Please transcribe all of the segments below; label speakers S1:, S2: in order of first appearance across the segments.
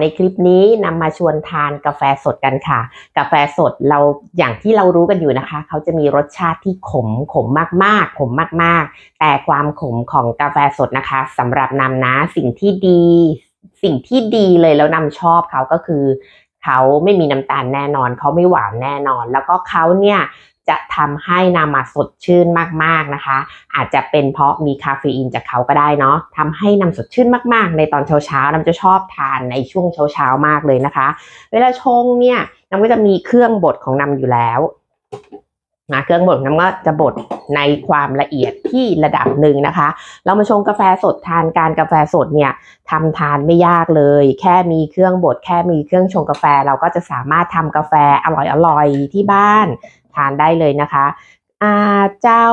S1: ในคลิปนี้นำมาชวนทานกาแฟสดกันค่ะ กาแฟสดเราอย่างที่เรารู้กันอยู่นะคะ เขาจะมีรสชาติที่ขมขมมากๆ ขมมากๆ แต่ความขมของกาแฟสดนะคะสำหรับนำนะสิ่งที่ดี สิ่งที่ดีเลยแล้วนำชอบเขาก็คือเขาไม่มีน้ำตาลแน่นอน เขาไม่หวานแน่นอน แล้วก็เขาเนี่ย จะทำให้นามาสดชื่นมากๆนะคะ อาจจะเป็นเพราะมีคาเฟอีนจากเขาก็ได้เนาะทำให้นำสดชื่นมากๆ ในตอนเช้าๆนำจะชอบทานในช่วงเช้าๆมากเลยนะคะ เวลาชงเนี่ยนำก็จะมีเครื่องบดของนำอยู่แล้วนะเครื่องบดของนำก็จะบดในความละเอียดที่ระดับหนึ่งนะคะ เรามาชงกาแฟสดทานการกาแฟสดเนี่ยทำทานไม่ยากเลย แค่มีเครื่องบดแค่มีเครื่องชงกาแฟ เราก็จะสามารถทำกาแฟอร่อยๆที่บ้าน ทานได้เลยนะคะเจ้า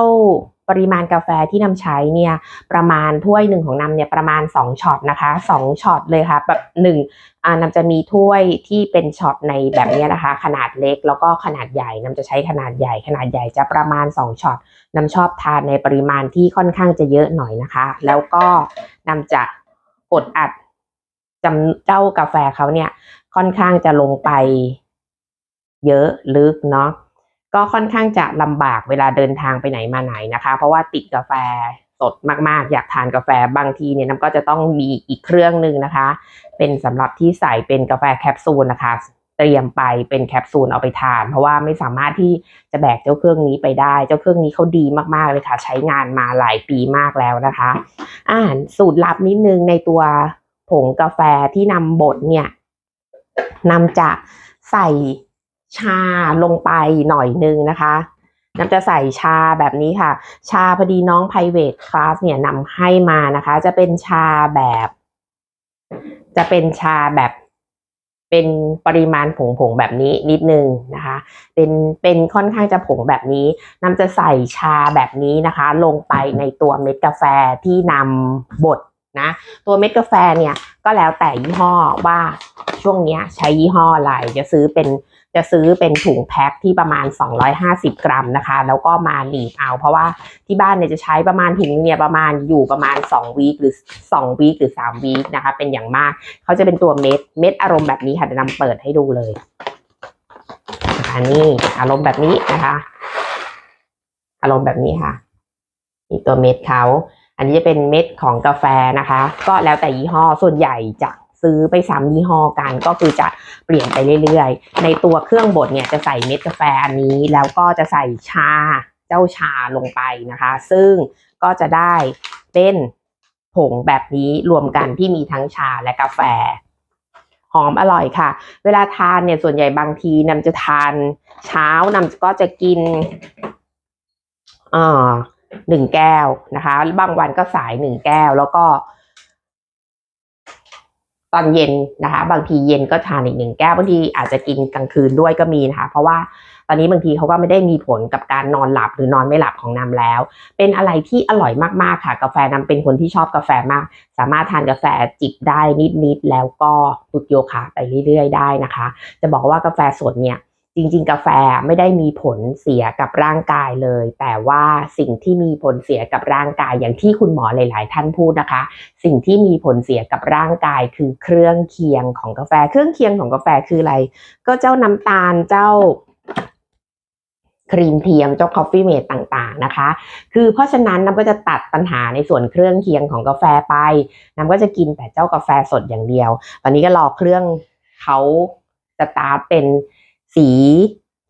S1: ปริมาณกาแฟที่นำใช้เนี่ยประมาณถ้วยหนึ่งของนำเนี่ยประมาณ 2ช็อตนะคะ2ช็อตเลยค่ะแบบหนึ่งอ่านำจะมีถ้วยที่เป็นช็อตในแบบนี้นะคะ ขนาดเล็กแล้วก็ขนาดใหญ่นำจะใช้ขนาดใหญ่ขนาดใหญ่จะประมาณ 2ช็อตนำชอบทานในปริมาณที่ค่อนข้างจะเยอะหน่อยนะคะ แล้วก็นำจะกดอัดจำเจ้ากาแฟเขาเนี่ยค่อนข้างจะลงไปเยอะลึกเนาะ ก็ค่อนข้างจะลำบากเวลาเดินทางไปไหนมาไหนนะคะ เพราะว่าติดกาแฟสดมากๆ อยากทานกาแฟบางทีเนี่ยน้ำก็จะต้องมีอีกเครื่องหนึ่งนะคะ เป็นสำหรับที่ใส่เป็นกาแฟแคปซูลนะคะเตรียมไปเป็นแคปซูลเอาไปทาน เพราะว่าไม่สามารถที่จะแบกเจ้าเครื่องนี้ไปได้ เจ้าเครื่องนี้เขาดีมากๆเลยค่ะ ใช้งานมาหลายปีมากแล้วนะคะอ่านสูตรลับนิดนึงในตัวผงกาแฟที่นำบดเนี่ยนำจะใส่ ชาลงไปหน่อยนึงนะคะน้ำจะใส่ชาแบบนี้ค่ะ ชาพอดีน้อง private class เนี่ยนำให้มานะคะ จะเป็นชาแบบ จะเป็นชาแบบเป็นปริมาณผงผงๆแบบนี้นิดนึงนะคะ เป็นเป็นค่อนข้างจะผงแบบนี้น้ำจะใส่ชาแบบนี้นะคะ ลงไปในตัวเม็ดกาแฟที่นำบดนะ ตัวเม็ดกาแฟเนี่ยก็แล้วแต่ยี่ห้อว่าช่วงนี้ใช้ยี่ห้ออะไรจะซื้อเป็น จะซื้อเป็นถุงแพ็คที่ประมาณ 250 กรัมนะคะ แล้วก็มาหนีบเอา เพราะว่าที่บ้านเนี่ยจะใช้ประมาณถุงนึงเนี่ยประมาณอยู่ประมาณ2วีคหรือ2วีคหรือ3วีคนะคะ เป็นอย่างมากเขาจะเป็นตัวเม็ดเม็ดอารมณ์แบบนี้ค่ะเดี๋ยวนำเปิดให้ดูเลยนะคะนี่อารมณ์แบบนี้นะคะ อารมณ์แบบนี้ค่ะนี่ตัวเม็ดเขาอันนี้จะเป็นเม็ดของกาแฟนะคะ ก็แล้วแต่ยี่ห้อส่วนใหญ่จะ ซื้อไปซ้ำยี่ห้อกัน ก็คือจะเปลี่ยนไปเรื่อยๆ ในตัวเครื่องบดเนี่ยจะใส่เม็ดกาแฟอันนี้ แล้วก็จะใส่ชาเจ้าชาลงไปนะคะ ซึ่งก็จะได้เป็นผงแบบนี้รวมกันที่มีทั้งชาและกาแฟ หอมอร่อยค่ะ เวลาทานเนี่ยส่วนใหญ่บางทีนำจะทานเช้านำก็จะกินอ่าหนึ่งแก้วนะคะ บางวันก็สายหนึ่งแก้วแล้วก็ ตอนเย็นนะคะ บางทีเย็นก็ทานอีกหนึ่งแก้วบางทีอาจจะกินกลางคืนด้วยก็มีนะคะ เพราะว่าตอนนี้บางทีเขาก็ไม่ได้มีผลกับการนอนหลับหรือนอนไม่หลับของน้ำแล้ว เป็นอะไรที่อร่อยมากๆค่ะ กาแฟน้ำเป็นคนที่ชอบกาแฟมาก สามารถทานกาแฟจิบได้นิดๆแล้วก็ฝึกโยคะไปเรื่อยๆได้นะคะ จะบอกว่ากาแฟสดเนี่ย จริงๆ กาแฟไม่ได้มีผลเสียกับร่างกายเลย แต่ว่าสิ่งที่มีผลเสียกับร่างกายอย่างที่คุณหมอหลาย ๆ ท่านพูดนะคะ สิ่งที่มีผลเสียกับร่างกายคือเครื่องเคียงของกาแฟ เครื่องเคียงของกาแฟคืออะไร ก็เจ้าน้ำตาลเจ้าครีมเทียมเจ้าคอฟฟี่เมดต่างๆนะคะ คือเพราะฉะนั้นน้ำก็จะตัดปัญหาในส่วนเครื่องเคียงของกาแฟไปน้ำก็จะกินแต่เจ้ากาแฟสดอย่างเดียว ตอนนี้ก็รอเครื่องเขาสตาร์ทเป็น สี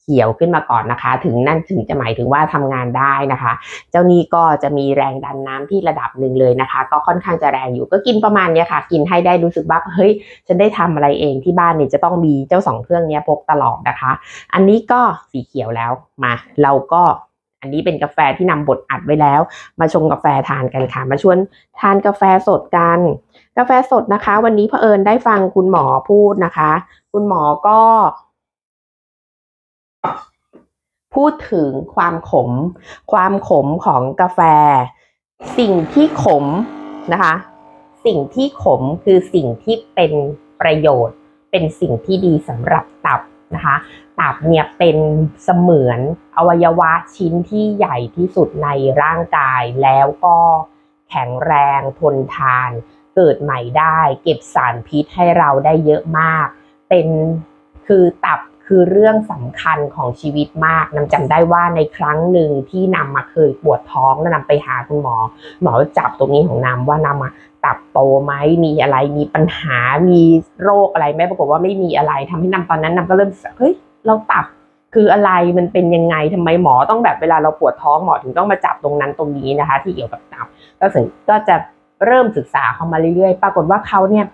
S1: เขียวขึ้นมาก่อนนะคะ ถึงนั่นถึงจะหมายถึงว่าทำงานได้นะคะ เจ้านี้ก็จะมีแรงดันน้ำที่ระดับหนึ่งเลยนะคะ ก็ค่อนข้างจะแรงอยู่ก็กินประมาณเนี้ยค่ะ กินให้ได้รู้สึกว่าเฮ้ยฉันได้ทำอะไรเองที่บ้านเนี่ยจะต้องมีเจ้าสองเครื่องเนี้ยพกตลอดนะคะ อันนี้ก็สีเขียวแล้วมา เราก็อันนี้เป็นกาแฟที่นำบดอัดไว้แล้ว มาชงกาแฟทานกันค่ะ มาชวนทานกาแฟสดกัน กาแฟสดนะคะ วันนี้เผอิญได้ฟังคุณหมอพูดนะคะ คุณหมอก็ พูดถึงความขม ความขมของกาแฟ สิ่งที่ขมนะคะ สิ่งที่ขมคือสิ่งที่เป็นประโยชน์ เป็นสิ่งที่ดีสำหรับตับนะคะ ตับเนี่ยเป็นเสมือนอวัยวะชิ้นที่ใหญ่ที่สุดในร่างกายแล้วก็แข็งแรงทนทาน เกิดใหม่ได้ เก็บสารพิษให้เราได้เยอะมาก เป็นคือตับ คือเรื่องสำคัญของชีวิตมากนำจำได้ว่าในครั้งหนึ่งที่นำมาเคยปวดท้องแล้วนำไปหาคุณหมอ หมอจับตรงนี้ของนำว่านำมาตับโตไหมมีอะไรมีปัญหามีโรคอะไรไหมปรากฏว่าไม่มีอะไรทำให้นำตอนนั้นนำก็เริ่มเฮ้ยเราตับคืออะไรมันเป็นยังไงทำไมหมอต้องแบบเวลาเราปวดท้องหมอถึงต้องมาจับตรงนั้นตรงนี้นะคะ ที่เกี่ยวกับตับก็ถึงก็จะเริ่มศึกษาเข้ามาเรื่อยๆ ปรากฏว่าเขาเนี่ย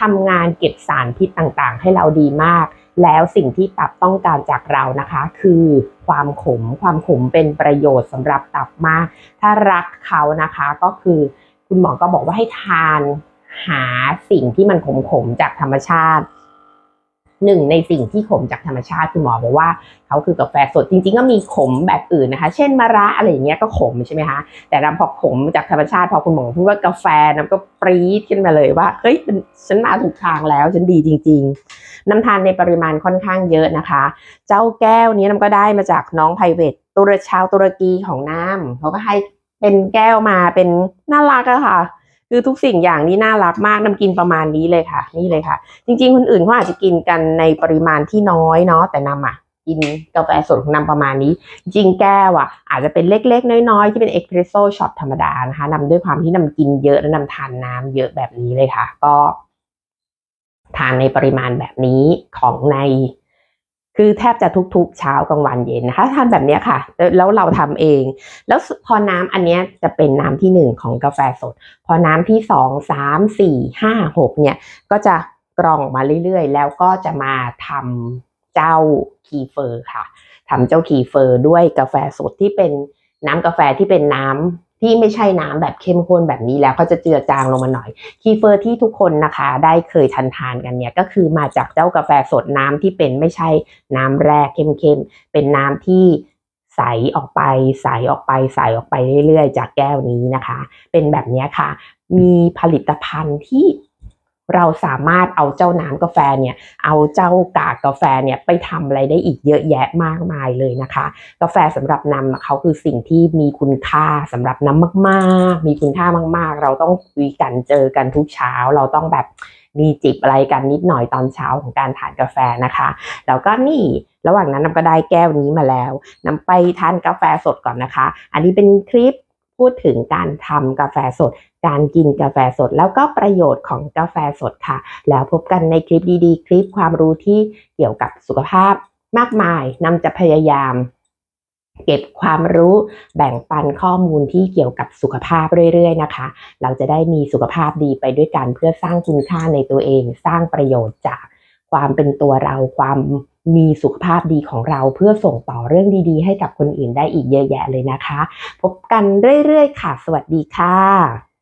S1: ทำงานเก็บสารพิษต่างๆ ให้เราดีมาก แล้วสิ่งที่ตับต้องการจากเรานะคะ คือความขมความขมเป็นประโยชน์สำหรับตับมาก ถ้ารักเขานะคะก็คือคุณหมอก็บอกว่าให้ทานหาสิ่งที่มันขมๆจากธรรมชาติ หนึ่งในสิ่งที่ขมจากธรรมชาติคุณหมอบอกว่าเขาคือกาแฟสดจริง ๆ ก็มีขมแบบอื่นนะคะ เช่นมะระอะไรอย่างเงี้ยก็ขมใช่ไหมคะแต่น้ำพอขมจากธรรมชาติพอคุณหมอพูดว่ากาแฟน้ำก็ปรี๊ดขึ้นมาเลยว่าเฮ้ยฉันมาถูกทางแล้วฉันดีจริง ๆ น้ำทานในปริมาณค่อนข้างเยอะนะคะ เจ้าแก้วนี้น้ำก็ได้มาจากน้องไพเวตตุรชาวตุรกีของน้ำเขาก็ให้เป็นแก้วมาเป็นน่ารักอะค่ะ คือทุกสิ่งอย่างนี้น่ารักมากน้ำกินประมาณนี้เลยค่ะ นี่เลยค่ะ จริง ๆ คนอื่นเขาอาจจะกินกันในปริมาณที่น้อยเนาะแต่นำอะกินกาแฟสดของนำประมาณนี้ จริงแก้วอะ อาจจะเป็นเล็กๆ น้อยๆ ที่เป็นเอ็กเพรสโซช็อตธรรมดานะคะนำด้วยความที่นำกินเยอะและนำทานน้ำเยอะแบบนี้เลยค่ะ ก็ ทานในปริมาณแบบนี้ของใน คือแทบจะทุกๆ เช้ากลางวันเย็นนะคะทานแบบนี้ค่ะ แล้วเราทำเอง แล้วพอน้ำอันนี้จะเป็นน้ำที่หนึ่งของกาแฟสด พอน้ำที่สองสามสี่ห้าหกเนี่ยก็จะกรองออกมาเรื่อยๆ แล้วก็จะมาทำเจ้าคีเฟอร์ค่ะทำเจ้าคีเฟอร์ด้วยกาแฟสดที่เป็นน้ำกาแฟที่เป็นน้ำ ที่ไม่ใช่น้ำแบบเข้มข้นแบบนี้แล้วก็จะเจือจางลงมาหน่อยคีเฟอร์ที่ทุกคนนะคะได้เคยทานทานกันเนี่ยก็คือมาจากเจ้ากาแฟสดน้ำที่เป็นไม่ใช่น้ำแร่เข้มๆเป็นน้ำที่ใสออกไปใสออกไปใสออกไปเรื่อยๆ จากแก้วนี้นะคะ เป็นแบบนี้ค่ะ มีผลิตภัณฑ์ที่ เราสามารถเอาเจ้าน้ำกาแฟเนี่ยเอาเจ้ากากกาแฟเนี่ยไปทำอะไรได้อีกเยอะแยะมากมายเลยนะคะ กาแฟสำหรับนำเขาคือสิ่งที่มีคุณค่าสำหรับน้ำมากๆ มีคุณค่ามากๆ เราต้องคุยกันเจอกันทุกเช้าเราต้องแบบมีจิบอะไรกันนิดหน่อยตอนเช้าของการทานกาแฟนะคะ แล้วก็นี่ระหว่างนั้นน้ำก็ได้แก้วนี้มาแล้วนำไปทานกาแฟสดก่อนนะคะ อันนี้เป็นคลิป พูดถึงการทำกาแฟสด การกินกาแฟสด แล้วก็ประโยชน์ของกาแฟสดค่ะ แล้วพบกันในคลิปดีๆ คลิปความรู้ที่เกี่ยวกับสุขภาพมากมายนำจะพยายาม เก็บความรู้แบ่งปันข้อมูลที่เกี่ยวกับสุขภาพเรื่อย ๆ นะคะ เราจะได้มีสุขภาพดีไปด้วยกันเพื่อสร้างคุณค่าในตัวเอง สร้างประโยชน์จาก ความเป็นตัวเราความมีสุขภาพดีของเราเพื่อส่งต่อเรื่องดีๆ ให้กับคนอื่นได้อีกเยอะแยะเลยนะคะ พบกันเรื่อยๆค่ะ สวัสดีค่ะ